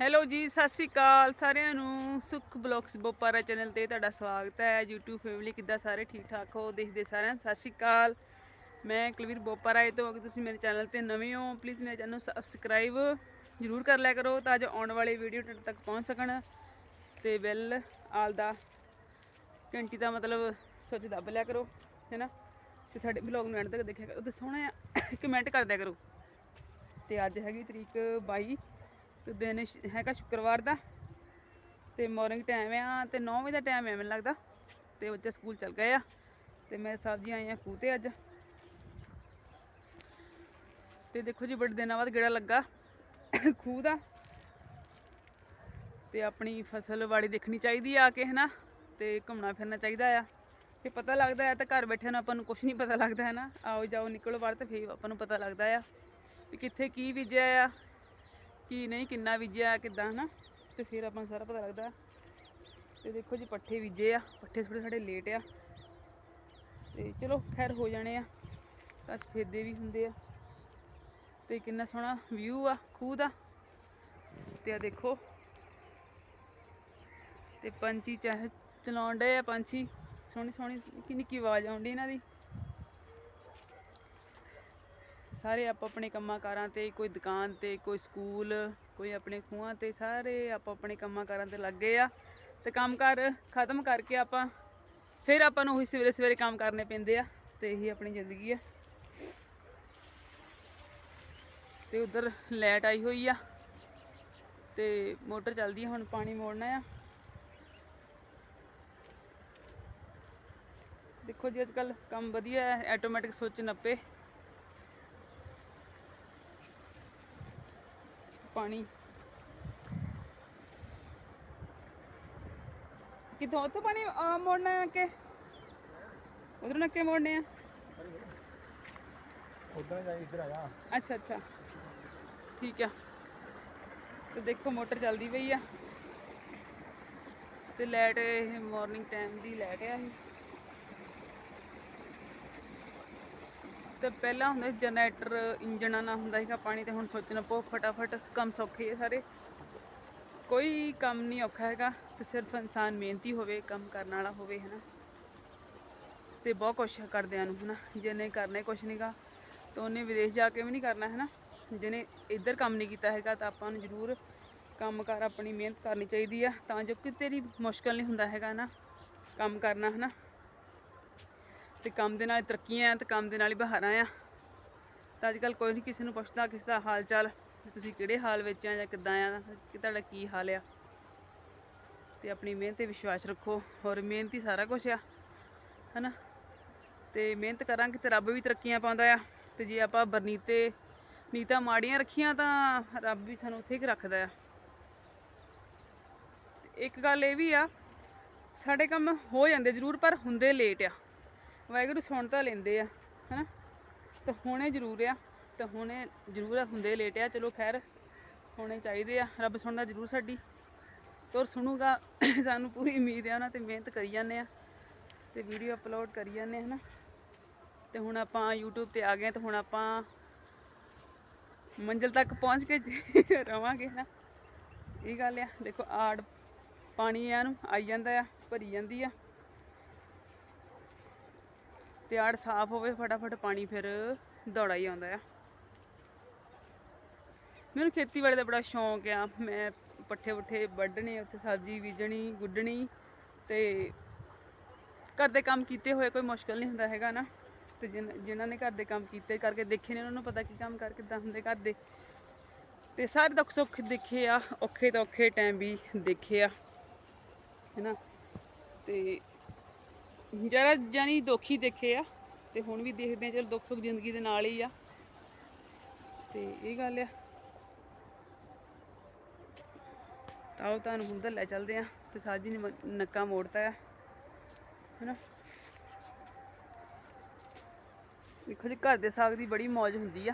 Hello ਜੀ, ਸਤਿ ਸ੍ਰੀ ਅਕਾਲ ਸਾਰਿਆਂ ਨੂੰ। ਸੁਖ ਬਲੌਗਸ ਬੋਪਾਰਾ ਚੈਨਲ ਤੇ ਤੁਹਾਡਾ ਸਵਾਗਤ ਹੈ। YouTube ਫੈਮਿਲੀ ਕਿੱਦਾਂ ਸਾਰੇ ਠੀਕ ਠਾਕ ਹੋ? ਦੇਖਦੇ ਸਾਰਿਆਂ ਨੂੰ ਸਤਿ ਸ੍ਰੀ ਅਕਾਲ। ਮੈਂ ਕੁਲਵੀਰ ਬੋਪਾਰਾ, ਇਹ ਤੋਂ ਅਗਰ ਤੁਸੀਂ ਮੇਰੇ ਚੈਨਲ ਤੇ ਨਵੇਂ ਹੋ ਪਲੀਜ਼ ਮੇਰੇ ਚੈਨਲ ਨੂੰ ਸਬਸਕ੍ਰਾਈਬ ਜ਼ਰੂਰ ਕਰ ਲਿਆ ਕਰੋ ਤਾਂ ਜੋ ਆਉਣ ਵਾਲੇ ਵੀਡੀਓ ਤੁਹਾਡੇ ਤੱਕ ਪਹੁੰਚ ਸਕਣ। ਤੇ ਬੈਲ ਆਲ ਦਾ ਘੰਟੀ ਦਾ ਮਤਲਬ ਸੋਚ ਦੱਬ ਲਿਆ ਕਰੋ ਹੈਨਾ ਤੇ ਸਾਡੇ ਬਲੌਗ ਨੂੰ ਐਂਡ ਤੱਕ ਦੇਖਿਆ ਕਰੋ। ਤੇ ਸੋਹਣਾ ਕਮੈਂਟ ਕਰ ਦਿਆ ਕਰੋ। ਤੇ ਅੱਜ ਹੈਗੀ ਤਰੀਕ 22 ਤੇ ਦਿਨ ਸ਼- ਹੈਗਾ ਸ਼ੁੱਕਰਵਾਰ ਦਾ ਤੇ ਮਾਰਨਿੰਗ ਟਾਈਮ ਆ ਤੇ 9 ਵਜੇ ਦਾ ਟਾਈਮ ਆ ਮੈਨੂੰ ਲੱਗਦਾ ਤੇ ਬੱਚੇ ਸਕੂਲ ਚਲ ਗਏ ਆ ਤੇ ਮੈਂ ਸਬਜ਼ੀ ਆਈ ਆ ਖੂਹ ਤੇ ਅੱਜ। ਤੇ ਦੇਖੋ ਜੀ ਬੜੇ ਦਿਨਾਂ ਬਾਅਦ ਗੇੜਾ ਲੱਗਾ ਖੂਹ ਦਾ। ਤੇ ਆਪਣੀ ਫਸਲ ਵਾੜੀ ਦੇਖਣੀ ਚਾਹੀਦੀ ਆ ਕੇ, ਹਨਾ? ਤੇ ਘੁੰਮਣਾ ਫਿਰਨਾ ਚਾਹੀਦਾ ਆ। ਤੇ ਪਤਾ ਲੱਗਦਾ ਹੈ ਤਾਂ ਘਰ ਬੈਠੇ ਨੂੰ ਆਪਾਂ ਨੂੰ ਕੁਝ ਨਹੀਂ ਪਤਾ ਲੱਗਦਾ ਹੈ ਨਾ ਆਓ ਜਾਓ, ਨਿਕਲੋ ਬਾਹਰ ਤੇ ਫੇਰ ਆਪਾਂ ਨੂੰ ਪਤਾ ਲੱਗਦਾ ਆ ਵੀ ਕਿੱਥੇ ਕੀ ਬੀਜਿਆ ਆ। ਕੀ ਨਹੀਂ, ਕਿੰਨਾ ਬੀਜਿਆ, ਕਿੱਦਾਂ, ਹਨਾ? ਤੇ ਫਿਰ ਆਪਾਂ ਨੂੰ ਸਾਰਾ ਪਤਾ ਲੱਗਦਾ। ਤੇ ਦੇਖੋ ਜੀ, ਪੱਠੇ ਬੀਜੇ ਆ। ਪੱਠੇ ਥੋੜੇ ਸਾਡੇ ਲੇਟ ਆ। ਤੇ ਚਲੋ, ਖੈਰ ਹੋ ਜਾਣੇ ਆ। ਤਾਂ ਸਫੇਦੇ ਵੀ ਹੁੰਦੇ ਆ। ਤੇ ਕਿੰਨਾ ਸੋਹਣਾ ਵਿਊ ਆ, ਖੂਹ ਦਾ। ਤੇ ਆ ਦੇਖੋ। ਤੇ ਪੰਛੀ ਚਾਹ, ਚਲਾਉਣ ਡੇ ਆ ਪੰਛੀ। ਸੋਹਣੀ ਸੋਹਣੀ ਨਿੱਕੀ ਨਿੱਕੀ ਆਵਾਜ਼ ਆਉਂਦੀ ਇਹਨਾਂ ਦੀ। ਸਾਰੇ ਆਪ ਆਪਣੇ ਕੰਮਾਂ ਕਾਰਾਂ ਤੇ, ਕੋਈ ਦੁਕਾਨ ਤੇ, ਕੋਈ ਸਕੂਲ, ਕੋਈ ਆਪਣੇ ਖੂਹਾਂ ਤੇ, ਸਾਰੇ ਆਪ ਆਪਣੇ ਕੰਮਾਂ ਕਾਰਾਂ ਤੇ ਲੱਗ ਗਏ ਆ। ਤੇ ਕੰਮ ਕਰ ਖਤਮ ਕਰਕੇ ਆਪਾਂ ਫਿਰ ਆਪਾਂ ਨੂੰ ਉਹੀ ਸਵੇਰੇ ਸਵੇਰੇ ਕੰਮ ਕਰਨੇ ਪੈਂਦੇ ਆ ਤੇ ਇਹੀ ਆਪਣੀ ਜ਼ਿੰਦਗੀ ਆ। ਤੇ ਉਧਰ ਲਾਈਟ ਆਈ ਹੋਈ ਆ ਤੇ ਮੋਟਰ ਚੱਲਦੀ ਆ, ਹੁਣ ਪਾਣੀ ਮੋੜਨਾ ਆ। ਦੇਖੋ ਜੀ, ਅੱਜ ਕੱਲ ਕੰਮ ਵਧੀਆ ਹੈ ਆਟੋਮੈਟਿਕ ਸੁੱਚ ਨੱਪੇ। ਪਾਣੀ। ਕਿੱਥੋਂ ਉੱਥੋਂ ਪਾਣੀ ਅਹ, ਮੋੜਨਾ ਹੈ ਕਿ? ਉਧਰੋਂ ਨੱਕੇ ਮੋੜਨੇ ਆ? ਉਧਰ ਜਾ ਇੱਧਰ ਆ ਜਾ। ਅੱਛਾ ਅੱਛਾ। ਠੀਕ ਆ। ਤੇ ਦੇਖੋ ਮੋਟਰ ਚੱਲਦੀ ਪਈ ਆ। ਤੇ ਲਾਈਟ ਇਹ ਮਾਰਨਿੰਗ ਟਾਈਮ ਦੀ ਲਾਈਟ ਆ ਇਹ। ਤੇ ਪਹਿਲਾਂ ਹੁੰਦਾ ਜਨਰੇਟਰ, ਇੰਜਣਾਂ ਨਾਲ ਹੁੰਦਾ ਸੀਗਾ ਪਾਣੀ ਤੇ, ਹੁਣ ਸੋਚਣਾ ਪੋ ਫਟਾਫਟ ਕੰਮ ਸੌਖੇ ਆ ਸਾਰੇ। ਕੋਈ ਕੰਮ ਨਹੀਂ ਔਖਾ ਹੈਗਾ, ਤੇ ਸਿਰਫ ਇਨਸਾਨ ਮਿਹਨਤੀ ਹੋਵੇ, ਕੰਮ ਕਰਨ ਵਾਲਾ ਹੋਵੇ ਹੈ ਨਾ ਤੇ ਬਹੁਤ ਕੁਛ ਕਰਦਿਆਂ ਨੂੰ ਹੈ ਨਾ ਜਿਹਨੇ ਕਰਨਾ ਕੁਛ ਨਹੀਂਗਾ ਤਾਂ ਉਹਨੇ ਵਿਦੇਸ਼ ਜਾ ਕੇ ਵੀ ਨਹੀਂ ਕਰਨਾ ਹੈ ਨਾ ਜਿਹਨੇ ਇੱਧਰ ਕੰਮ ਨਹੀਂ ਕੀਤਾ ਹੈਗਾ, ਤਾਂ ਆਪਾਂ ਨੂੰ ਜ਼ਰੂਰ ਕੰਮ ਕਰ ਆਪਣੀ ਮਿਹਨਤ ਕਰਨੀ ਚਾਹੀਦੀ ਆ, ਤਾਂ ਜੋ ਕਿਤੇ ਵੀ ਮੁਸ਼ਕਲ ਨਹੀਂ ਹੁੰਦਾ ਹੈਗਾ ਨਾ ਕੰਮ ਕਰਨਾ ਹੈ ਨਾ ਤੇ ਕੰਮ ਦੇ ਨਾਲ ਤਰੱਕੀਆਂ ਆ ਤੇ ਕੰਮ ਦੇ ਨਾਲ ਹੀ ਬਹਾਰਾਂ ਆ। ਤਾਂ ਅੱਜ ਕੱਲ ਕੋਈ ਨਹੀਂ ਕਿਸੇ ਨੂੰ ਪੁੱਛਦਾ, ਕਿਸੇ ਦਾ ਹਾਲ ਚਾਲ ਤੁਸੀਂ ਕਿਹੜੇ ਹਾਲ ਵਿੱਚ ਆ ਜਾਂ ਕਿੱਦਾਂ ਆ, ਕਿ ਤੁਹਾਡਾ ਕੀ ਹਾਲ ਆ। ਤੇ ਆਪਣੀ ਮਿਹਨਤ ਤੇ ਵਿਸ਼ਵਾਸ ਰੱਖੋ ਔਰ ਮਿਹਨਤ ਹੀ ਸਾਰਾ ਕੁਝ ਆ, ਹਨਾ? ਤੇ ਮਿਹਨਤ ਕਰਾਂਗੇ ਤੇ ਰੱਬ ਵੀ ਤਰੱਕੀਆਂ ਪਾਉਂਦਾ ਆ। ਤੇ ਜੇ ਆਪਾਂ ਬਰਨੀਤੇ, ਨੀਤਾਂ ਮਾੜੀਆਂ ਰੱਖੀਆਂ ਤਾਂ ਰੱਬ ਵੀ ਸਾਨੂੰ ਉੱਥੇ ਹੀ ਰੱਖਦਾ ਆ। ਇੱਕ ਗੱਲ ਇਹ ਵੀ ਆ, ਸਾਡੇ ਕੰਮ ਹੋ ਜਾਂਦੇ ਜ਼ਰੂਰ ਪਰ ਹੁੰਦੇ ਲੇਟ ਆ। ਵਾਹਿਗੁਰੂ ਸੁਣ ਤਾਂ ਲੈਂਦੇ ਆ ਹਨਾ? ਤੇ ਹੁਣੇ ਜ਼ਰੂਰ ਆ ਤੇ ਹੁਣੇ ਜ਼ਰੂਰ ਆ, ਹੁੰਦੇ ਲੇਟ ਆ ਚਲੋ ਖੈਰ ਹੋਣੇ ਚਾਹੀਦੇ ਆ ਰੱਬ ਸੁਣਦਾ ਜ਼ਰੂਰ ਸਾਡੀ। ਤੋਰ ਸੁਣੂਗਾ ਸਾਨੂੰ ਪੂਰੀ ਉਮੀਦ ਆ ਉਹਨਾਂ ਤੇ ਮਿਹਨਤ ਕਰੀ ਜਾਂਦੇ ਆ ਤੇ ਵੀਡੀਓ ਅਪਲੋਡ ਕਰੀ ਜਾਂਦੇ ਆ ਹਨਾ? ਤੇ ਹੁਣ ਆਪਾਂ YouTube ਤੇ ਆ ਗਏ ਤੇ ਹੁਣ ਆਪਾਂ ਮੰਜ਼ਿਲ ਤੱਕ ਪਹੁੰਚ ਕੇ ਰਵਾਂਗੇ ਨਾ ਇਹ ਗੱਲ ਆ ਦੇਖੋ ਆੜ ਪਾਣੀ ਆ ਨੂੰ ਆਈ ਜਾਂਦਾ ਆ ਭਰੀ ਜਾਂਦੀ ਆ। ਤੇ ਆੜ ਸਾਫ਼ ਹੋਵੇ, ਫਟਾਫਟ ਪਾਣੀ ਫਿਰ ਦੌੜਾ ਹੀ ਆਉਂਦਾ ਆ। ਮੈਨੂੰ ਖੇਤੀਬਾੜੀ ਦਾ ਬੜਾ ਸ਼ੌਂਕ ਆ। ਮੈਂ ਪੱਠੇ ਪੁੱਠੇ ਵੱਢਣੇ, ਉੱਥੇ ਸਬਜ਼ੀ ਬੀਜਣੀ, ਗੁੱਡਣੀ ਤੇ ਘਰ ਦੇ ਕੰਮ ਕੀਤੇ ਹੋਏ ਕੋਈ ਮੁਸ਼ਕਲ ਨਹੀਂ ਹੁੰਦਾ ਹੈਗਾ ਨਾ। ਤੇ ਜਿਨ- ਜਿਨ੍ਹਾਂ ਨੇ ਘਰ ਦੇ ਕੰਮ ਕੀਤੇ ਕਰਕੇ ਦੇਖੇ ਨੇ, ਉਹਨਾਂ ਨੂੰ ਪਤਾ ਕੀ ਕੰਮ ਕਰ ਕਿੱਦਾਂ ਹੁੰਦੇ ਘਰ ਦੇ। ਤੇ ਸਾਰੇ ਦੁੱਖ ਸੁੱਖ ਦੇਖੇ ਆ, ਔਖੇ ਤੋਂ ਔਖੇ ਟਾਈਮ ਵੀ ਦੇਖੇ ਆ ਹੈਨਾ ਤੇ ਜਰਾ ਜਾਨੀ ਦੁੱਖ ਹੀ ਦੇਖੇ ਆ ਤੇ ਹੁਣ ਵੀ ਦੇਖਦੇ ਆ ਚਲ ਦੁੱਖ ਸੁੱਖ ਜ਼ਿੰਦਗੀ ਦੇ ਨਾਲ ਹੀ ਆ। ਤੇ ਇਹ ਗੱਲ ਆ। ਤਾਂ ਤੁਹਾਨੂੰ ਹੁਣ ਤਾਂ ਲੈ ਚੱਲਦੇ ਆ ਤੇ ਸਾਜੀ ਨੇ ਨੱਕਾ ਮੋੜਤਾ ਆ। ਹਨਾ? ਦੇਖੋ ਜੀ, ਘਰ ਦੇ ਸਾਗ ਦੀ ਬੜੀ ਮੌਜ ਹੁੰਦੀ ਆ।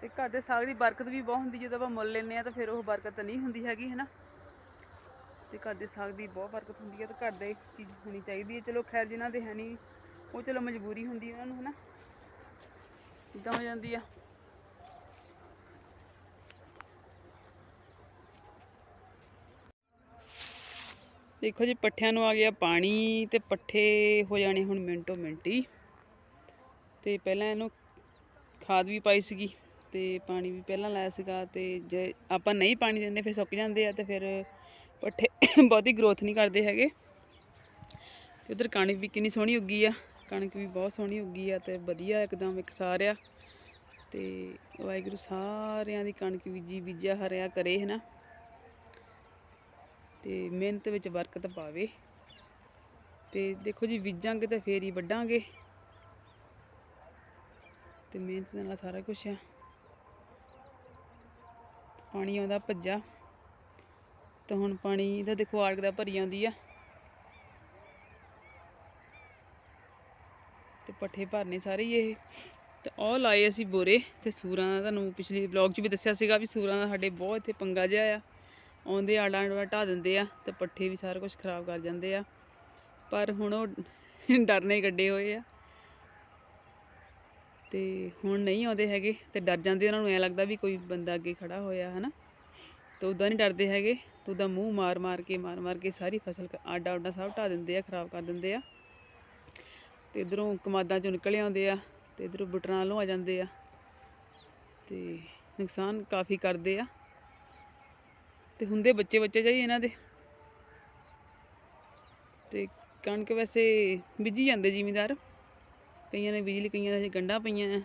ਤੇ ਘਰ ਦੇ ਸਾਗ ਦੀ ਬਰਕਤ ਵੀ ਬਹੁਤ ਹੁੰਦੀ, ਜਦੋਂ ਆਪਾਂ ਮੁੱਲ ਲੈਂਦੇ ਆ ਤਾਂ ਫਿਰ ਉਹ ਬਰਕਤ ਨਹੀਂ ਹੁੰਦੀ ਹੈਗੀ, ਹਨਾ? ਤੇ ਘਰ ਦੇ ਸਾਗ ਦੀ ਬਹੁਤ ਬਰਕਤ ਹੁੰਦੀ ਹੈ ਤੇ ਘਰ ਦੇ ਚੀਜ਼ ਹੋਣੀ ਚਾਹੀਦੀ ਹੈ ਚਲੋ ਖੈਰ ਜਿਨ੍ਹਾਂ ਦੇ ਹੈ ਨਹੀਂ, ਉਹ ਚਲੋ ਮਜਬੂਰੀ ਹੁੰਦੀ ਉਹਨਾਂ ਨੂੰ ਹੈ ਨਾ ਇਦਾਂ ਹੋ ਜਾਂਦੀ ਆ। ਦੇਖੋ ਜੀ, ਪੱਠਿਆਂ ਨੂੰ ਆ ਗਿਆ ਪਾਣੀ ਤੇ ਪੱਠੇ ਹੋ ਜਾਣੇ ਹੁਣ ਮਿੰਟੋ ਹੀ। ਤੇ ਪਹਿਲਾਂ ਇਹਨੂੰ ਖਾਦ ਵੀ ਪਾਈ ਸੀਗੀ ਤੇ ਪਾਣੀ ਵੀ ਪਹਿਲਾਂ ਲਾਇਆ ਸੀਗਾ ਤੇ ਜੇ ਆਪਾਂ ਨਹੀਂ ਪਾਣੀ ਦਿੰਦੇ, ਫਿਰ ਸੁੱਕ ਜਾਂਦੇ ਆ ਤੇ ਫਿਰ ਪੱਠੇ ਬਹੁਤੀ ਗਰੋਥ ਨਹੀਂ ਕਰਦੇ ਹੈਗੇ। ਤੇ ਉਧਰ ਕਣਕ ਵੀ ਕਿੰਨੀ ਸੋਹਣੀ ਉੱਗੀ ਆ। ਕਣਕ ਵੀ ਬਹੁਤ ਸੋਹਣੀ ਉੱਗੀ ਆ ਤੇ ਵਧੀਆ ਇੱਕਦਮ ਇਕਸਾਰ ਆ ਤੇ ਵਾਹਿਗੁਰੂ ਸਾਰਿਆਂ ਦੀ ਕਣਕ ਬੀਜੀ ਬੀਜਿਆ, ਹਰਿਆ ਕਰੇ ਹੈ ਨਾ ਤੇ ਮਿਹਨਤ ਵਿੱਚ ਬਰਕਤ ਪਾਵੇ। ਤੇ ਦੇਖੋ ਜੀ, ਬੀਜਾਂਗੇ ਤਾਂ ਫੇਰ ਹੀ ਵੱਢਾਂਗੇ। ਤੇ ਮਿਹਨਤ ਨਾਲ ਸਾਰਾ ਕੁਝ ਆ। ਪਾਣੀ ਆਉਂਦਾ ਭੱਜਾ। ਤੇ ਹੁਣ ਪਾਣੀ ਦਾ ਦੇਖੋ ਆੜਕ ਦਾ ਭਰੀ ਆਉਂਦੀ ਆ। ਤੇ ਪੱਠੇ ਭਰਨੇ ਸਾਰੇ ਹੀ ਇਹ। ਤੇ ਉਹ ਲਾਏ ਅਸੀਂ ਬੋਰੇ ਤੇ ਸੂਰਾਂ ਦਾ ਤੁਹਾਨੂੰ ਪਿਛਲੇ ਵਲੌਗ 'ਚ ਵੀ ਦੱਸਿਆ ਸੀਗਾ ਵੀ ਸੂਰਾਂ ਦਾ ਸਾਡੇ ਬਹੁਤ ਇੱਥੇ ਪੰਗਾ ਜਿਹਾ ਆ। ਆਉਂਦੇ ਆੜਾਂ ਆੜਾਂ ਢਾ ਦਿੰਦੇ ਆ ਤੇ ਪੱਠੇ ਵੀ ਸਾਰਾ ਕੁਝ ਖਰਾਬ ਕਰ ਜਾਂਦੇ ਆ। ਪਰ ਹੁਣ ਉਹ ਡਰਨੇ ਹੀ ਕੱਢੇ ਹੋਏ ਆ। ਤੇ ਹੁਣ ਨਹੀਂ ਆਉਂਦੇ ਹੈਗੇ ਤੇ ਡਰ ਜਾਂਦੇ ਉਹਨਾਂ ਨੂੰ ਐ ਲੱਗਦਾ ਵੀ ਕੋਈ ਬੰਦਾ ਅੱਗੇ ਖੜਾ ਹੋਇਆ, ਹਨਾ? ਤੇ ਉਦਾਂ ਨਹੀਂ ਡਰਦੇ ਹੈਗੇ, ਤੇ ਉਹਦਾ ਮੂੰਹ ਮਾਰ ਮਾਰ ਕੇ, ਮਾਰ ਮਾਰ ਕੇ ਸਾਰੀ ਫਸਲ ਆਡਾ ਆਡਾ ਸਭ ਢਾ ਦਿੰਦੇ ਆ, ਖਰਾਬ ਕਰ ਦਿੰਦੇ ਆ। ਤੇ ਇਧਰੋਂ ਕਮਾਦਾਂ ਚੋਂ ਨਿਕਲ ਆਉਂਦੇ ਆ ਤੇ ਇਧਰੋਂ ਬਟਰਾਂ ਵੱਲੋਂ ਆ ਜਾਂਦੇ ਆ ਤੇ ਨੁਕਸਾਨ ਕਾਫੀ ਕਰਦੇ ਆ। ਤੇ ਹੁੰਦੇ ਬੱਚੇ ਬੱਚੇ ਜਾਈ ਇਹਨਾਂ ਦੇ। ਤੇ ਕਣਕ ਵੈਸੇ ਬੀਜੀ ਜਾਂਦੇ ਜ਼ਿਮੀਦਾਰ। ਕਈਆਂ ਨੇ ਬਿਜਲੀ, ਕਈਆਂ ਦੇ ਗੰਢਾਂ ਪਈਆਂ ਆ।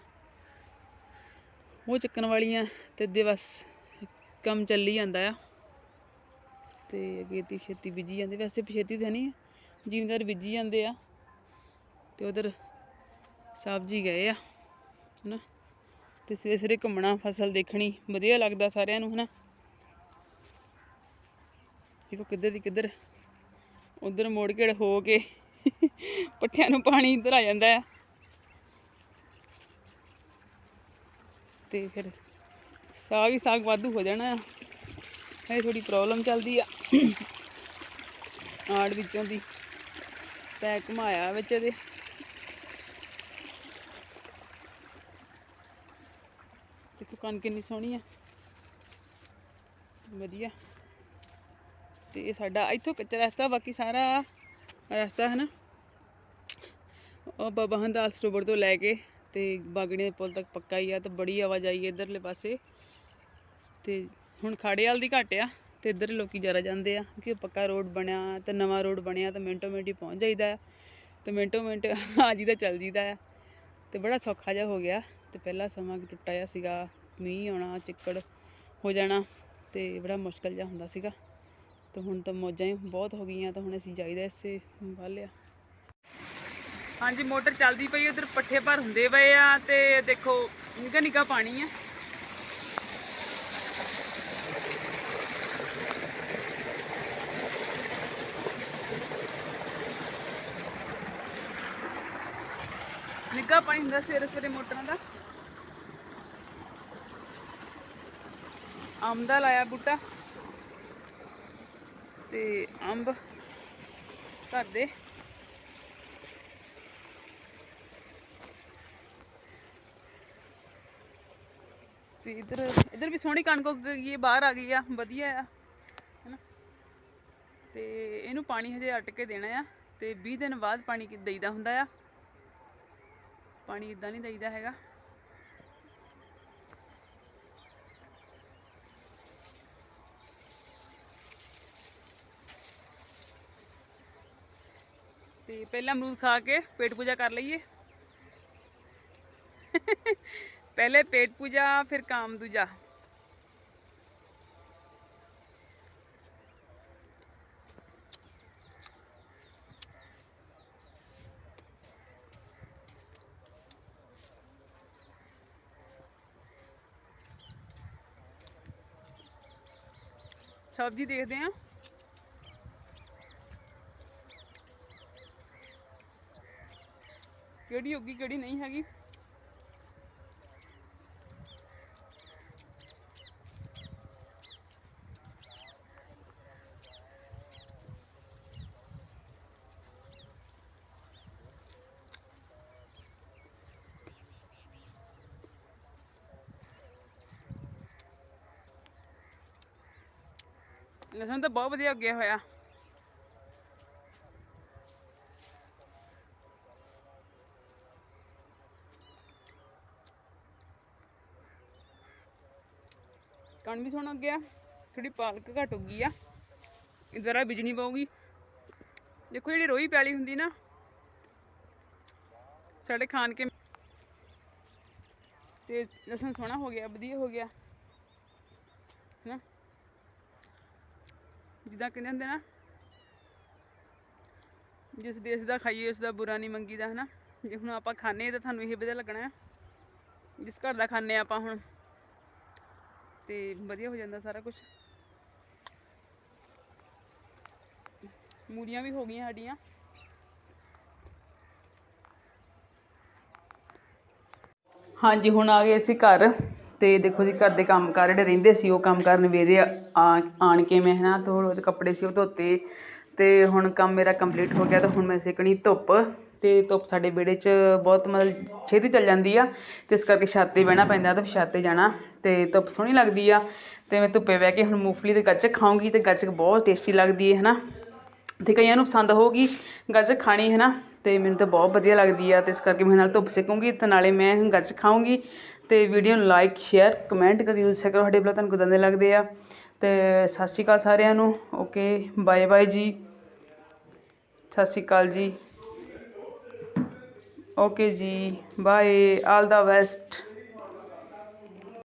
ਉਹ ਚੱਕਣ ਵਾਲੀਆਂ ਤੇ ਅੱਧੇ ਬਸ ਕੰਮ ਚੱਲੀ ਜਾਂਦਾ ਆ। ਤੇ ਅੱਗੇ ਦੀ ਛੇਤੀ ਬੀਜੀ ਜਾਂਦੇ। ਵੈਸੇ ਛੇਤੀ ਤਾਂ ਨਹੀਂ ਜ਼ਿਮੀਦਾਰ ਬੀਜੀ ਜਾਂਦੇ ਆ। ਤੇ ਉਧਰ ਸਬਜ਼ੀ ਗਏ ਆ, ਹਨਾ। ਤੇ ਸਵੇਰੇ ਸਵੇਰੇ ਘੁੰਮਣਾ, ਫਸਲ ਦੇਖਣੀ, ਵਧੀਆ ਲੱਗਦਾ ਸਾਰਿਆਂ ਨੂੰ, ਹਨਾ। ਦੇਖੋ ਕਿੱਧਰ ਦੀ ਕਿੱਧਰ, ਉਧਰ ਮੋੜ ਕੇ ਹੋ ਕੇ ਪੱਠਿਆਂ ਨੂੰ ਪਾਣੀ ਇੱਧਰ ਆ ਜਾਂਦਾ ਆ। ਤੇ ਫਿਰ ਸਾਗ ਹੀ ਸਾਗ ਵਾਧੂ ਹੋ ਜਾਣਾ ਆ। ਇਹ ਥੋੜੀ ਪ੍ਰੋਬਲਮ ਚੱਲਦੀ ਆ। ਆੜ ਵਿੱਚੋਂ ਦੀ ਪੈ ਘੁਮਾਇਆ ਵਿੱਚ ਇਹਦੇ। ਦੇਖੋ ਕਣਕ ਕਿੰਨੀ ਸੋਹਣੀ ਆ। ਵਧੀਆ। ਤੇ ਇਹ ਸਾਡਾ ਇੱਥੋਂ ਕੱਚਾ ਰਸਤਾ ਬਾਕੀ ਸਾਰਾ ਰਸਤਾ ਹੈ ਨਾ। ਉਹ ਬਾਬਾ ਹੰਦਾਲ ਸਰੋਵਰ ਤੋਂ ਲੈ ਕੇ ਤੇ ਬਾਗੜੇ ਪੁਲ ਤੱਕ ਪੱਕਾ ਹੀ ਆ ਤੇ ਬੜੀ ਆਵਾਜਾਈ ਹੈ ਇਧਰਲੇ ਪਾਸੇ। ਤੇ ਹੁਣ ਖਾੜੇ ਵਾਲ ਦੀ ਘੱਟ ਆ ਤੇ ਇੱਧਰ ਲੋਕੀ ਜ਼ਿਆਦਾ ਜਾਂਦੇ ਆ ਕਿਉਂਕਿ ਪੱਕਾ ਰੋਡ ਬਣਿਆ ਤੇ ਨਵਾਂ ਰੋਡ ਬਣਿਆ ਤਾਂ ਮਿੰਟੋ ਮਿੰਟ ਹੀ ਪਹੁੰਚ ਜਾਈਦਾ ਆ ਤੇ ਮਿੰਟੋ ਮਿੰਟ ਆ ਜੀਦਾ ਚੱਲ ਜੀਦਾ ਆ ਤੇ ਬੜਾ ਸੌਖਾ ਜਿਹਾ ਹੋ ਗਿਆ ਤੇ ਪਹਿਲਾ ਸਮਾਂ ਕਿ ਟੁੱਟਾ ਜਿਹਾ ਸੀਗਾ, ਮੀਂਹ ਆਉਣਾ, ਚਿੱਕੜ ਹੋ ਜਾਣਾ ਤੇ ਬੜਾ ਮੁਸ਼ਕਲ ਜਿਹਾ ਹੁੰਦਾ ਸੀਗਾ ਤੇ ਹੁਣ ਤਾਂ ਮੌਜਾਂ ਹੀ ਬਹੁਤ ਹੋ ਗਈਆਂ ਤਾਂ ਹੁਣ ਅਸੀਂ ਜਾਈਦਾ ਇਸੇ ਵੱਲ ਆ। ਹਾਂਜੀ, ਮੋਟਰ ਚੱਲਦੀ ਪਈ ਉਧਰ ਪੱਠੇ ਭਰ ਹੁੰਦੇ ਪਏ ਆ ਤੇ ਦੇਖੋ ਨਿੱਕਾ ਨਿੱਕਾ ਪਾਣੀ ਆ। ਪਾਣੀ ਹੁੰਦਾ ਸਵੇਰੇ ਸਵੇਰੇ ਮੋਟਰਾਂ ਦਾ। ਅੰਬ ਦਾ ਲਾਇਆ ਬੂਟਾ। ਤੇ ਅੰਬ ਘਰ ਦੇ। ਤੇ ਇਧਰ ਇਧਰ ਵੀ ਸੋਹਣੀ ਕਣਕ ਉੱਗ ਗਈ ਹੈ, ਬਾਹਰ ਆ ਗਈ ਆ, ਵਧੀਆ ਆ, ਹੈਨਾ। ਤੇ ਇਹਨੂੰ ਪਾਣੀ ਹਜੇ ਅਟ ਕੇ ਦੇਣਾ ਆ, ਤੇ 20 ਦਿਨ ਬਾਅਦ ਪਾਣੀ ਦੇਈਦਾ ਹੁੰਦਾ ਆ। ਪਾਣੀ ਇਦਾਂ ਨਹੀਂ ਦੇਈਦਾ ਹੈਗਾ। ਤੇ ਪਹਿਲਾਂ ਅਮਰੂਦ ਖਾ ਕੇ ਪੇਟ ਪੂਜਾ ਕਰ ਲਈਏ। ਪਹਿਲੇ ਪੇਟ ਪੂਜਾ, ਫਿਰ ਕਾਮ ਦੂਜਾ। ਸਬਜ਼ੀ ਦੇਖਦੇ ਆਂ। ਕਿਹੜੀ ਹੋਗੀ ਕਿਹੜੀ ਨਹੀਂ ਹੈਗੀ। ਲਸਣ ਤਾਂ ਬਹੁਤ ਵਧੀਆ ਉੱਗਿਆ ਹੋਇਆ। ਕਣ ਵੀ ਸੋਹਣਾ ਗਿਆ ਥੋੜੀ ਪਾਲਕ ਘਟ ਹੋ ਗਈ ਆ। ਇਧਰ ਆ ਬਿਜਣੀ ਪਾਉਗੀ ਦੇਖੋ ਜਿਹੜੀ ਰੋਈ ਪੈਲੀ ਹੁੰਦੀ ਨਾ, ਸਾਡੇ ਖਾਨ ਕੇ ਤੇ ਲਸਣ ਸੋਹਣਾ ਹੋ ਗਿਆ, ਵਧੀਆ ਹੋ ਗਿਆ। ਜਿੱਦਾਂ ਕਹਿੰਦੇ ਹੁੰਦੇ ਨਾ, ਜਿਸ ਦੇਸ਼ ਦਾ ਖਾਈਏ ਉਸ ਦਾ ਬੁਰਾ ਨਹੀਂ ਮੰਗੀਦਾ, ਹਨਾ? ਜੇ ਹੁਣ ਆਪਾਂ ਖਾਣੇ ਤਾਂ ਤੁਹਾਨੂੰ ਇਹ ਵਧੀਆ ਲੱਗਣਾ ਹੈ। ਜਿਸ ਘਰ ਦਾ ਖਾਣੇ ਆਪਾਂ ਹੁਣ, ਤੇ ਵਧੀਆ ਹੋ ਜਾਂਦਾ ਸਾਰਾ ਕੁਝ ਮੂੜੀਆਂ ਵੀ ਹੋ ਗਈਆਂ ਸਾਡੀਆਂ। ਹਾਂਜੀ, ਹੁਣ ਆ ਗਏ ਅਸੀਂ ਘਰ। ਅਤੇ ਦੇਖੋ ਜੀ ਘਰ ਦੇ ਕੰਮ ਕਰ ਜਿਹੜੇ ਰਹਿੰਦੇ ਸੀ, ਉਹ ਕੰਮ ਕਰਨ ਆ, ਆਣ ਕੇ ਮੈਂ ਹੈ ਨਾ ਥੋੜ੍ਹੇ ਬਹੁਤ ਕੱਪੜੇ ਸੀ ਉਹ ਧੋਤੇ ਅਤੇ ਹੁਣ ਕੰਮ ਮੇਰਾ ਕੰਪਲੀਟ ਹੋ ਗਿਆ ਤਾਂ ਹੁਣ ਮੈਂ ਸੇਕਣੀ ਧੁੱਪ ਅਤੇ ਧੁੱਪ ਸਾਡੇ ਵਿਹੜੇ 'ਚ ਬਹੁਤ ਮਤਲਬ ਛੇਤੀ ਚੱਲ ਜਾਂਦੀ ਆ ਅਤੇ ਇਸ ਕਰਕੇ ਛੱਤ ਤੇ ਬਹਿਣਾ ਪੈਂਦਾ ਤਾਂ ਛੱਤ ਤੇ ਜਾਣਾ ਅਤੇ ਧੁੱਪ ਸੋਹਣੀ ਲੱਗਦੀ ਆ ਅਤੇ ਮੈਂ ਧੁੱਪੇ ਬਹਿ ਕੇ ਹੁਣ ਮੂੰਗਫਲੀ ਦੇ ਗੱਚਕ ਖਾਊਂਗੀ ਅਤੇ ਗੱਚਕ ਬਹੁਤ ਟੇਸਟੀ ਲੱਗਦੀ ਹੈ ਹੈ ਨਾ ਅਤੇ ਕਈਆਂ ਨੂੰ ਪਸੰਦ ਹੋਊਗੀ ਗੱਚਕ ਖਾਣੀ ਹੈ ਨਾ ਅਤੇ ਮੈਨੂੰ ਤਾਂ ਬਹੁਤ ਵਧੀਆ ਲੱਗਦੀ ਆ ਅਤੇ ਇਸ ਕਰਕੇ ਮੈਂ ਨਾਲ ਧੁੱਪ ਸੇਕੂੰਗੀ ਅਤੇ ਨਾਲੇ ਮੈਂ ਗੱਚਕ ਖਾਊਂਗੀ ਅਤੇ ਵੀਡੀਓ ਨੂੰ ਲਾਈਕ ਸ਼ੇਅਰ ਕਮੈਂਟ ਕਰੀ ਜ਼ਰੂਰ ਕਰੋ ਸਾਡੇ ਬਲੌਗ ਤੁਹਾਨੂੰ ਕਿੱਦਾਂ ਦੇ ਲੱਗਦੇ ਆ। ਅਤੇ ਸਤਿ ਸ਼੍ਰੀ ਅਕਾਲ ਸਾਰਿਆਂ ਨੂੰ। ਓਕੇ ਬਾਏ ਬਾਏ ਜੀ। ਸਤਿ ਸ਼੍ਰੀ ਅਕਾਲ ਜੀ। ਓਕੇ ਜੀ ਬਾਏ ਆਲ ਦਾ ਬੈਸਟ